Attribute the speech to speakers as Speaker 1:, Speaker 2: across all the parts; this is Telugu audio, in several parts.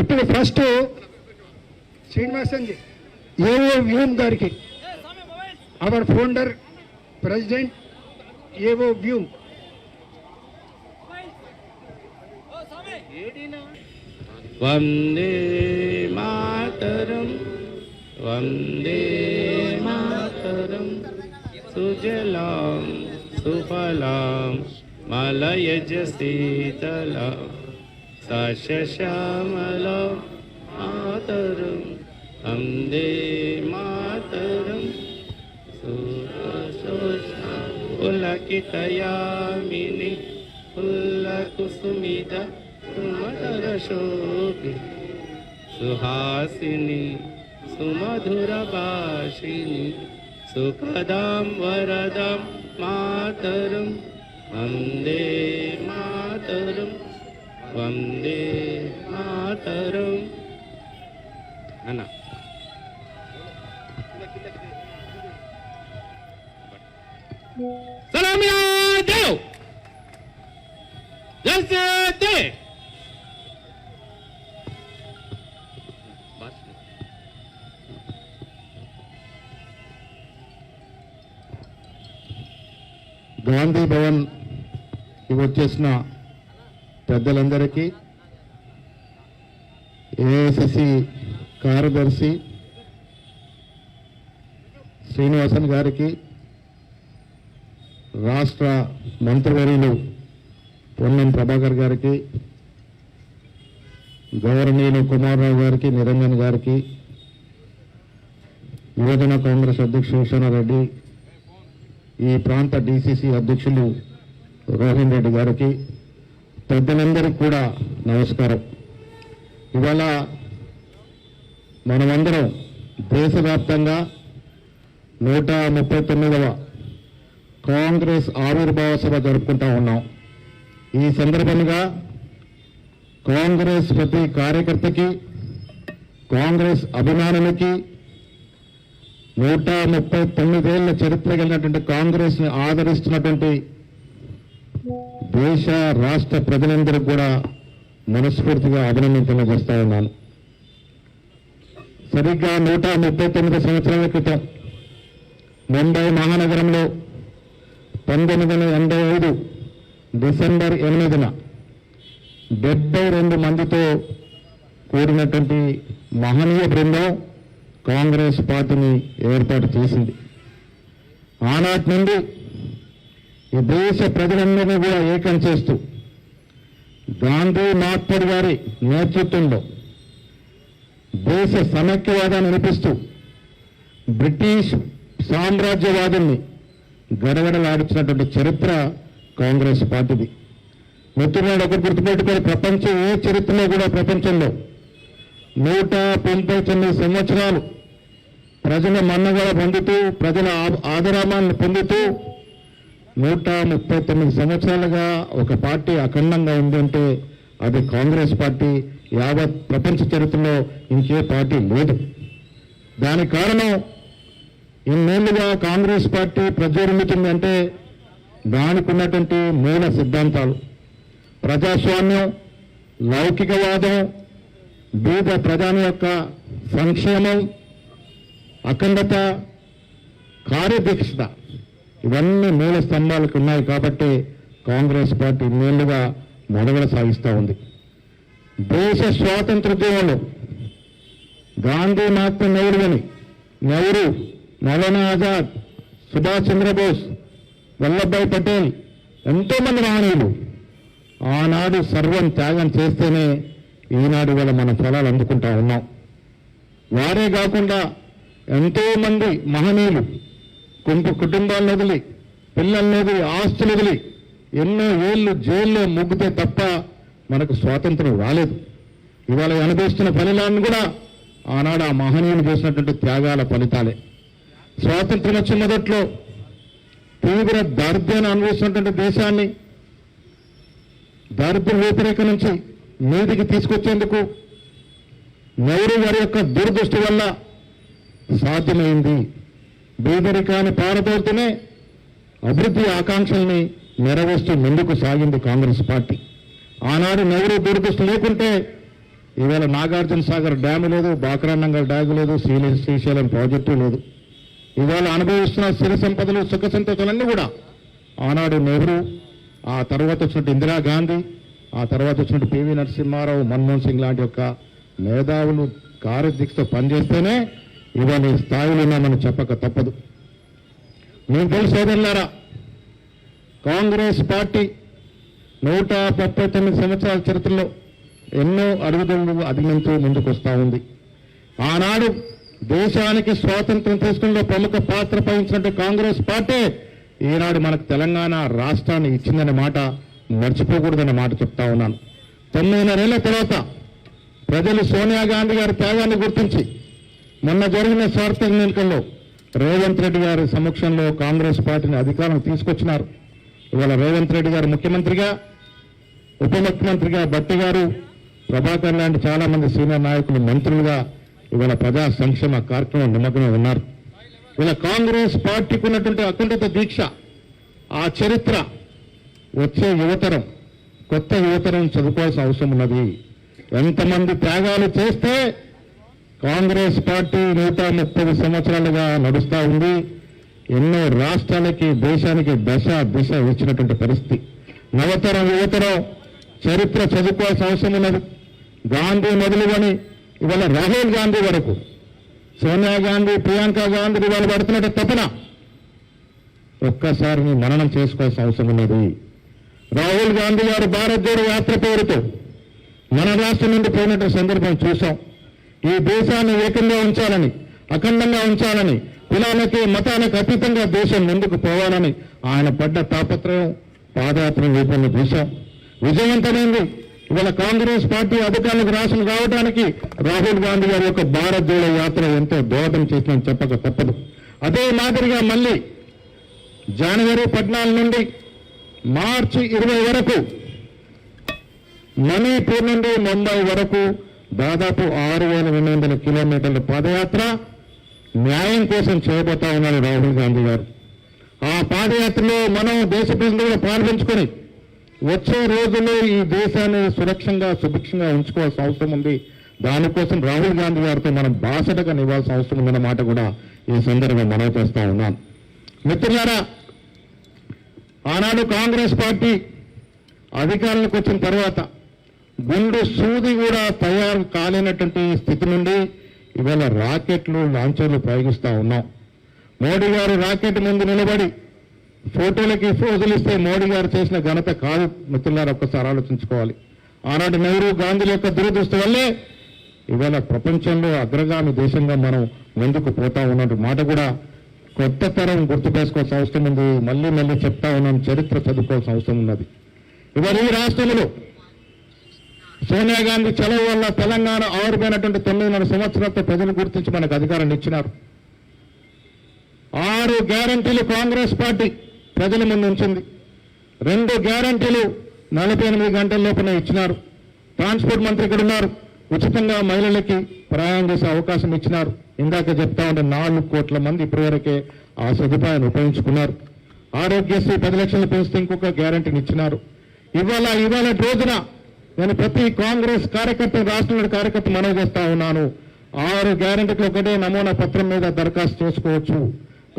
Speaker 1: ఇప్పుడు first Srinivasan ji AO Hume గారికి our founder president AO Hume
Speaker 2: Vande Mataram Vande Mataram సుజలాం సుఫలాం మలయజ सशश्यामल मातरं वन्दे मातरं। सुतशोष पुलकितयामिनि पुल्लकुसुमित सुमधुरशोभि सुहासिनि सुमधुरभाषिनि सुखदां वरदं मातरं वन्दे मातरम्। వందే మాతరం. అన్న సలాం యాదవ్ జల్సే
Speaker 3: గాంధీ భవన్కి వచ్చేసిన పెద్దలందరికీ ఏఐసిసి కార్యదర్శి శ్రీనివాసన్ గారికి రాష్ట్ర మంత్రివర్యులు పొన్నం ప్రభాకర్ గారికి గౌరవనీయులు కుమారరావు గారికి నిరంజన్ గారికి యువజన కాంగ్రెస్ అధ్యక్షుడు రెడ్డి ఈ ప్రాంత డిసిసి అధ్యక్షులు రోహిన్ రెడ్డి గారికి పెద్దలందరికీ కూడా నమస్కారం. ఇవాళ మనమందరం దేశవ్యాప్తంగా నూట ముప్పై తొమ్మిదవ కాంగ్రెస్ ఆవిర్భావ సభ జరుపుకుంటా ఉన్నాం. ఈ సందర్భంగా కాంగ్రెస్ ప్రతి కార్యకర్తకి కాంగ్రెస్ అభిమానులకి నూట ముప్పై తొమ్మిదేళ్ళ చరిత్ర కలిగినటువంటి కాంగ్రెస్ని ఆదరిస్తున్నటువంటి దేశ రాష్ట్ర ప్రజలందరికీ కూడా మనస్ఫూర్తిగా అభినందించడం వస్తా ఉన్నాను. సరిగ్గా నూట ముప్పై తొమ్మిది సంవత్సరాల క్రితం ముంబై మహానగరంలో పంతొమ్మిది వందల ఎనభై ఐదు డిసెంబర్ ఎనిమిదిన డెబ్బై రెండు మందితో కూడినటువంటి మహనీయ బృందం కాంగ్రెస్ పార్టీని ఏర్పాటు చేసింది. ఆనాటి నుండి ఈ దేశ ప్రజలందరినీ కూడా ఏకం చేస్తూ గాంధీ మహాత్ముడు గారి నేతృత్వంలో దేశ సమైక్యవాదాన్ని నిలిపిస్తూ బ్రిటిష్ సామ్రాజ్యవాదుల్ని గడగడలాడించినటువంటి చరిత్ర కాంగ్రెస్ పార్టీది. మిత్రులను ఒకరు గుర్తుపెట్టుకొని ప్రపంచం ఏ చరిత్రలో కూడా ప్రపంచంలో నూట తొంభై తొమ్మిది సంవత్సరాలు ప్రజల మన్నగా పొందుతూ ప్రజల ఆ- ఆదరామాన్ని పొందుతూ నూట ముప్పై తొమ్మిది సంవత్సరాలుగా ఒక పార్టీ అఖండంగా ఉందంటే అది కాంగ్రెస్ పార్టీ యావత్ ప్రపంచ చరిత్రలో ఇంకే పార్టీ లేదు. దానికి కారణం ఇన్నేళ్ళుగా కాంగ్రెస్ పార్టీ ప్రజ్వరిల్లుతుందంటే దానికి ఉన్నటువంటి మూల సిద్ధాంతాలు. ప్రజాస్వామ్యం లౌకికవాదం బీద ప్రధాని యొక్క సంక్షేమం అఖండత కార్యదీక్షత. ఇవన్నీ మూల స్తంభాలకు ఉన్నాయి కాబట్టి కాంగ్రెస్ పార్టీ ఇన్నేళ్ళుగా మనుగడ సాగిస్తూ ఉంది. దేశ స్వాతంత్ర ఉద్యమంలో గాంధీ మహాత్మ నెహ్రుని నెహ్రూ మౌలానా ఆజాద్ సుభాష్ చంద్రబోస్ వల్లభాయ్ పటేల్ ఎంతో మంది మహనీయులు. ఆనాడు సర్వం త్యాగం చేస్తేనే ఈనాడు వల్ల మన ఫలాలు అందుకుంటా ఉన్నాం. వారే కాకుండా ఎంతో మంది మహనీయులు కొంత కుటుంబాలను వదిలి పిల్లల్ని వదిలి ఆస్తులు వదిలి ఎన్నో ఏళ్ళు జైల్లో ముగ్గుతే తప్ప మనకు స్వాతంత్రం రాలేదు. ఇవాళ అనుభవిస్తున్న ఫలితాలను కూడా ఆనాడు ఆ మహనీయులు చేసినటువంటి త్యాగాల ఫలితాలే. స్వాతంత్రం వచ్చిన మొదట్లో తీవ్ర దారిద్ర్యాన్ని అనుభవిస్తున్నటువంటి దేశాన్ని దారిద్ర్య వ్యతిరేక నుంచి మీదికి తీసుకొచ్చేందుకు నెహ్రూ గారి యొక్క దురదృష్టి వల్ల సాధ్యమైంది. బీదరికాన్ని పారదోతూనే అభివృద్ధి ఆకాంక్షల్ని నెరవేరుస్తూ ముందుకు సాగింది కాంగ్రెస్ పార్టీ. ఆనాడు నెహ్రూ దురదృష్టి లేకుంటే ఈవేళ నాగార్జున సాగర్ డ్యాము లేదు బాకరానంగల్ డ్యాము లేదు శ్రీలే శ్రీశైలం ప్రాజెక్టు లేదు. ఇవాళ అనుభవిస్తున్న స్థిర సంపదలు సుఖ సంతోషాలన్నీ కూడా ఆనాడు నెహ్రూ ఆ తర్వాత వచ్చినట్టు ఇందిరాగాంధీ ఆ తర్వాత వచ్చినట్టు పివి నరసింహారావు మన్మోహన్ సింగ్ లాంటి యొక్క మేధావులు కార్యదీక్షతో పనిచేస్తేనే ఇవన్నీ స్థాయిలో ఉన్నామని చెప్పక తప్పదు. మీకు తెలుసు సోదరులారా కాంగ్రెస్ పార్టీ నూట ముప్పై తొమ్మిది సంవత్సరాల చరిత్రలో ఎన్నో అడుగుదలను అధిగమించూ ముందుకు వస్తూ ఉంది. ఆనాడు దేశానికి స్వాతంత్రం తీసుకునే ప్రముఖ పాత్ర వహించినట్టు కాంగ్రెస్ పార్టీ ఈనాడు మనకు తెలంగాణ రాష్ట్రాన్ని ఇచ్చిందనే మాట మర్చిపోకూడదనే మాట చెప్తా ఉన్నాను. తొమ్మిదిన్నరేళ్ళ తర్వాత ప్రజలు సోనియా గాంధీ గారి త్యాగాన్ని గుర్తించి మొన్న జరిగిన స్వార్థ ఎన్నికల్లో రేవంత్ రెడ్డి గారి సమక్షంలో కాంగ్రెస్ పార్టీని అధికారం తీసుకొచ్చినారు. ఇవాళ రేవంత్ రెడ్డి గారు ముఖ్యమంత్రిగా ఉప ముఖ్యమంత్రిగా భట్టి గారు ప్రభాకర్ లాంటి చాలా మంది సీనియర్ నాయకులు మంత్రులుగా ఇవాళ ప్రజా సంక్షేమ కార్యక్రమం నిమగ్నమై ఉన్నారు. ఇలా కాంగ్రెస్ పార్టీకి ఉన్నటువంటి అఖండిత దీక్ష ఆ చరిత్ర వచ్చే యువతరం కొత్త యువతరం చదువుకోవాల్సిన అవసరం ఉన్నది. ఎంతమంది త్యాగాలు చేస్తే కాంగ్రెస్ పార్టీ నూట ముప్పై సంవత్సరాలుగా నడుస్తూ ఉంది. ఎన్నో రాష్ట్రాలకి దేశానికి దశ దిశ ఇచ్చినటువంటి పరిస్థితి. నవతరం యువతరం చరిత్ర చదువుకోవాల్సిన అవసరం ఉన్నది. గాంధీ మొదలుకొని ఇవాళ రాహుల్ గాంధీ వరకు సోనియా గాంధీ ప్రియాంక గాంధీ ఇవాళ పడుతున్నట్టు తపన. ఒక్కసారి మననం చేసుకోవాల్సిన అవసరం ఉన్నది. రాహుల్ గాంధీ గారు భారత్ జోడో యాత్ర పేరుతో మన రాష్ట్రం నుండి పోయినట్టు సందర్భం చూసాం. ఈ దేశాన్ని ఏకంగా ఉంచాలని అఖండంగా ఉంచాలని కులానికి మతానికి అతీతంగా దేశం ముందుకు పోవాలని ఆయన పడ్డ తాపత్రయం పాదయాత్ర రూపంలో దేశం విజయవంతమైంది. ఇవాళ కాంగ్రెస్ పార్టీ అధికారులకు రాసిన రావడానికి రాహుల్ గాంధీ గారి యొక్క భారత్ జోడో యాత్ర ఎంతో దోహదం చేసిందని చెప్పక తప్పదు. అదే మాదిరిగా మళ్ళీ జనవరి పద్నాలుగు నుండి మార్చి ఇరవై వరకు మణిపూర్ నుండి ముంబై వరకు దాదాపు ఆరు వేల రెండు వందల కిలోమీటర్ల పాదయాత్ర న్యాయం కోసం చేయబోతా ఉన్నారు రాహుల్ గాంధీ గారు. ఆ పాదయాత్రలో మనం దేశ ప్రజలు కూడా పాల్గొంచుకొని వచ్చే రోజుల్లో ఈ దేశాన్ని సురక్షంగా సుభిక్షంగా ఉంచుకోవాల్సిన అవసరం ఉంది. దానికోసం రాహుల్ గాంధీ గారితో మనం బాసటగా నివ్వాల్సిన అవసరం ఉందన్న మాట కూడా ఈ సందర్భంగా మనం చేస్తూ ఉన్నాం. మిత్రులారా ఆనాడు కాంగ్రెస్ పార్టీ అధికారంలోకి వచ్చిన తర్వాత గుండు సూది కూడా తయారు కాలేనటువంటి స్థితి నుండి ఇవాళ రాకెట్లు లాంచర్లు ప్రయోగిస్తూ ఉన్నాం. మోడీ గారు రాకెట్ ముందు నిలబడి ఫోటోలకి ఫోజులు ఇస్తే మోడీ గారు చేసిన ఘనత కాదు. మిత్రులారు ఒక్కసారి ఆలోచించుకోవాలి. ఆనాడు నెహ్రూ గాంధీల యొక్క దురదృష్టి వల్లే ఇవాళ ప్రపంచంలో అగ్రగామి దేశంగా మనం ముందుకు పోతా ఉన్నట్టు మాట కూడా కొత్త తరం గుర్తుపేసుకోవాల్సిన అవసరం ఉంది. మళ్ళీ మళ్ళీ చెప్తా ఉన్నాం చరిత్ర చదువుకోవాల్సిన అవసరం ఉన్నది. ఇవాళ ఈ రాష్ట్రంలో సోనియా గాంధీ చలవ వల్ల తెలంగాణ ఆరుపోయినటువంటి తొమ్మిదిన్నర సంవత్సరాలతో ప్రజలు గుర్తించి మనకు అధికారాన్ని ఇచ్చినారు. ఆరు గ్యారంటీలు కాంగ్రెస్ పార్టీ ప్రజల ముందు ఉంచింది. రెండు గ్యారంటీలు నలభై ఎనిమిది గంటల లోపల ఇచ్చినారు. ట్రాన్స్పోర్ట్ మంత్రి ఇక్కడ ఉన్నారు. ఉచితంగా మహిళలకి ప్రయాణం చేసే అవకాశం ఇచ్చినారు. ఇందాక చెప్తా ఉంటే నాలుగు కోట్ల మంది ఇప్పటివరకే ఆ సదుపాయాన్ని ఉపయోగించుకున్నారు. ఆరోగ్యశ్రీ పది లక్షలు పెంచితే ఇంకొక గ్యారంటీని ఇచ్చినారు. ఇవాళ ఇవాళ రోజున నేను ప్రతి కాంగ్రెస్ కార్యకర్త రాష్ట్రంలో కార్యకర్త మనవి చేస్తా ఉన్నాను. ఆరు గ్యారెంటీలు ఒకటే నమూనా పత్రం మీద దరఖాస్తు చేసుకోవచ్చు.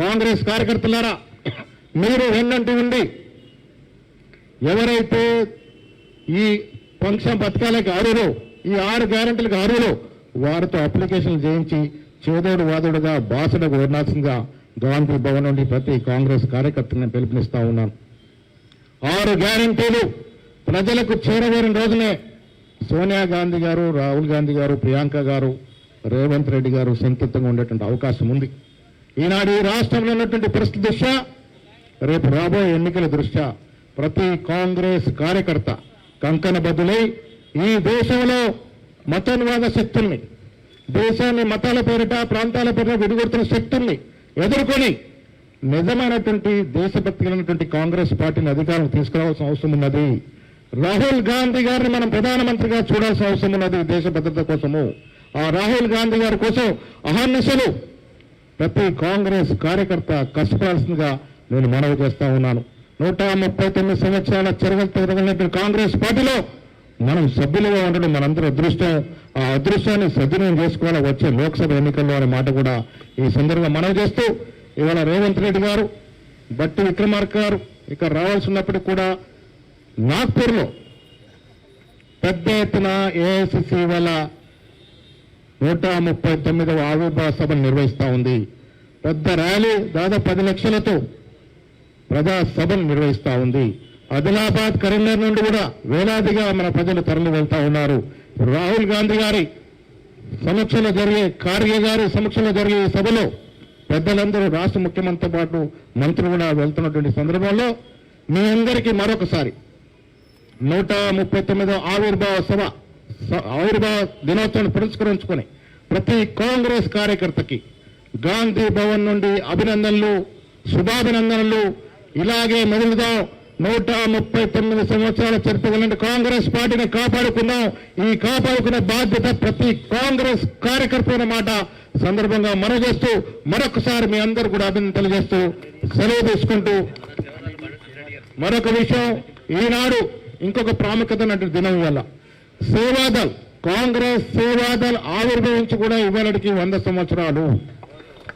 Speaker 3: కాంగ్రెస్ కార్యకర్తలారా మీరు వెన్నంటి ఉండి ఎవరైతే ఈ ఫంక్షన్ పథకాలకు అరులో ఈ ఆరు గ్యారెంటీలకు అరులో వారితో అప్లికేషన్లు చేయించి చేదోడు వాదోడుగా బాసడకు వర్ణాల్సిందిగా గాంధీ భవన్ నుండి ప్రతి కాంగ్రెస్ కార్యకర్తని పిలుపునిస్తా ఉన్నాను. ఆరు గ్యారంటీలు ప్రజలకు చేరవేరిన రోజునే సోనియా గాంధీ గారు రాహుల్ గాంధీ గారు ప్రియాంక గారు రేవంత్ రెడ్డి గారు సంతృప్తంగా ఉండేటువంటి అవకాశం ఉంది. ఈనాడు ఈ రాష్ట్రంలో ఉన్నటువంటి పరిస్థితి దృష్ట్యా రేపు రాబోయే ఎన్నికల దృష్ట్యా ప్రతి కాంగ్రెస్ కార్యకర్త కంకణ బదులై ఈ దేశంలో మతోన్వాద శక్తుల్ని దేశాన్ని మతాల పేరిట ప్రాంతాల పేరిట విడిగొడుతున్న శక్తుల్ని ఎదుర్కొని నిజమైనటువంటి దేశభక్తి కలిగినటువంటి కాంగ్రెస్ పార్టీని అధికారం తీసుకురావాల్సిన అవసరం ఉన్నది. రాహుల్ గాంధీ గారిని మనం ప్రధానమంత్రిగా చూడాల్సిన అవసరం ఉన్నది దేశ భద్రత కోసము. ఆ రాహుల్ గాంధీ గారి కోసం అహర్నిశలు ప్రతి కాంగ్రెస్ కార్యకర్త కష్టపడాల్సిందిగా నేను మనవి చేస్తా ఉన్నాను. నూట ముప్పై తొమ్మిది సంవత్సరాల చరిత్ర తిరగలిగిన కాంగ్రెస్ పార్టీలో మనం సభ్యులుగా ఉండడం మనందరి అదృష్టం. ఆ అదృష్టాన్ని సద్వినియోగం చేసుకోవాలి? వచ్చే లోక్సభ ఎన్నికల్లో అనే మాట కూడా ఈ సందర్భంగా మనవి చేస్తూ ఇవాళ రేవంత్ రెడ్డి గారు బట్టి విక్రమార్క గారు ఇక్కడ రావాల్సి ఉన్నప్పటికీ కూడా నాగ్పూర్లో పెద్ద ఎత్తున ఏఐసిసి వల్ల నూట ముప్పై తొమ్మిదవ ఆవిర్భావ సభను నిర్వహిస్తూ ఉంది. పెద్ద ర్యాలీ దాదాపు పది లక్షలతో ప్రజా సభను నిర్వహిస్తూ ఉంది. ఆదిలాబాద్ కరీంనగర్ నుండి కూడా వేలాదిగా మన ప్రజలు తరలి వెళ్తా ఉన్నారు. రాహుల్ గాంధీ గారి సమక్షంలో జరిగే ఖార్గే గారి సమక్షంలో జరిగే సభలో పెద్దలందరూ రాష్ట్ర ముఖ్యమంత్రితో పాటు మంత్రులు కూడా వెళ్తున్నటువంటి సందర్భంలో మీ అందరికీ మరొకసారి నూట ముప్పై తొమ్మిదో ఆవిర్భావ సభ స- ఆవిర్భావ దినోత్సవాన్ని పురస్కరించుకొని ప్రతి కాంగ్రెస్ కార్యకర్తకి గాంధీ భవన్ నుండి అభినందనలు శుభాభినందనలు. ఇలాగే మెదులుదాం నూట ముప్పై తొమ్మిది సంవత్సరాల చరిత్ర కలిగిన కాంగ్రెస్ పార్టీని కాపాడుకుందాం. ఈ కాపాడుకునే బాధ్యత ప్రతి కాంగ్రెస్ కార్యకర్త అన్నమాట సందర్భంగా మనవి చేస్తూ మరొకసారి మీ అందరు కూడా అభినందన తెలియజేస్తూ సెలవు తీసుకుంటూ మరొక విషయం ఈనాడు ఇంకొక ప్రాముఖ్యత ఉన్నటువంటి దినం వల్ల సేవాదల్ కాంగ్రెస్ సేవాదల్ ఆవిర్భవించి కూడా ఇవాళకి వంద సంవత్సరాలు.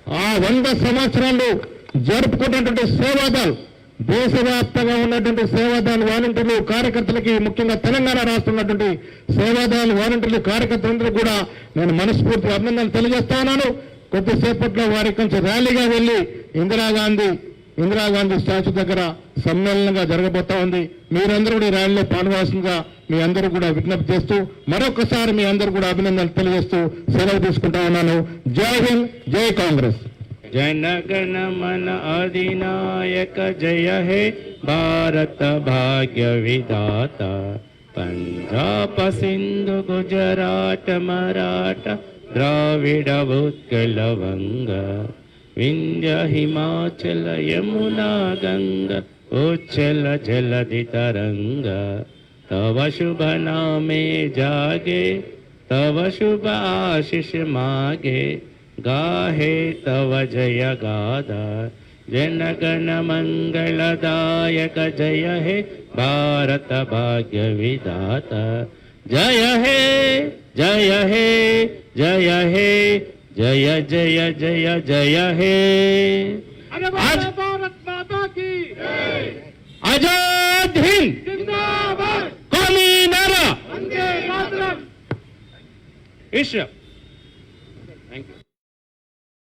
Speaker 3: ఆ వంద సంవత్సరాలు జరుపుకున్నటువంటి సేవాదల్ దేశవ్యాప్తంగా ఉన్నటువంటి సేవాదాలు వాలంటీర్లు కార్యకర్తలకి ముఖ్యంగా తెలంగాణ రాష్ట్రం ఉన్నటువంటి సేవాదల్ వాలంటీర్లు కార్యకర్తలందరూ కూడా నేను మనస్ఫూర్తిగా అభినందనలు తెలియజేస్తా ఉన్నాను. కొద్దిసేపట్లో వారి కొంచెం ర్యాలీగా వెళ్ళి ఇందిరాగాంధీ ఇందిరాగాంధీ స్టాచ్యూ దగ్గర సమ్మేళనంగా జరగబోతా ఉంది. మీరందరూ కూడా ఈ ర్యాలీలో పాల్గొనాల్సిందిగా మీ అందరూ కూడా విజ్ఞప్తి చేస్తూ మరొకసారి మీ అందరూ కూడా అభినందనలు తెలియజేస్తూ సెలవు తీసుకుంటా ఉన్నాను. జై హింద్ జై కాంగ్రెస్.
Speaker 2: జనగణ మన అధినాయక జయ హే భారత భాగ్య విధాత. పంజాబ సింధు గుజరాట మరాఠ ద్రావిడ ఉత్కలవంగ विंध्य हिमाचल यमुना गंगा उच्चल जलधि तरंग तव शुभ नामे जागे, तव शुभ आशीष मागे। गाहे तव जय गादा जनगण मङ्गलदायक जय हे भारत भाग्य विधाता। जय हे जय हे जय हे जय जय जय जय हे। अरे भारत माता की। आज़ाद हिंद। कौमी नारा। इस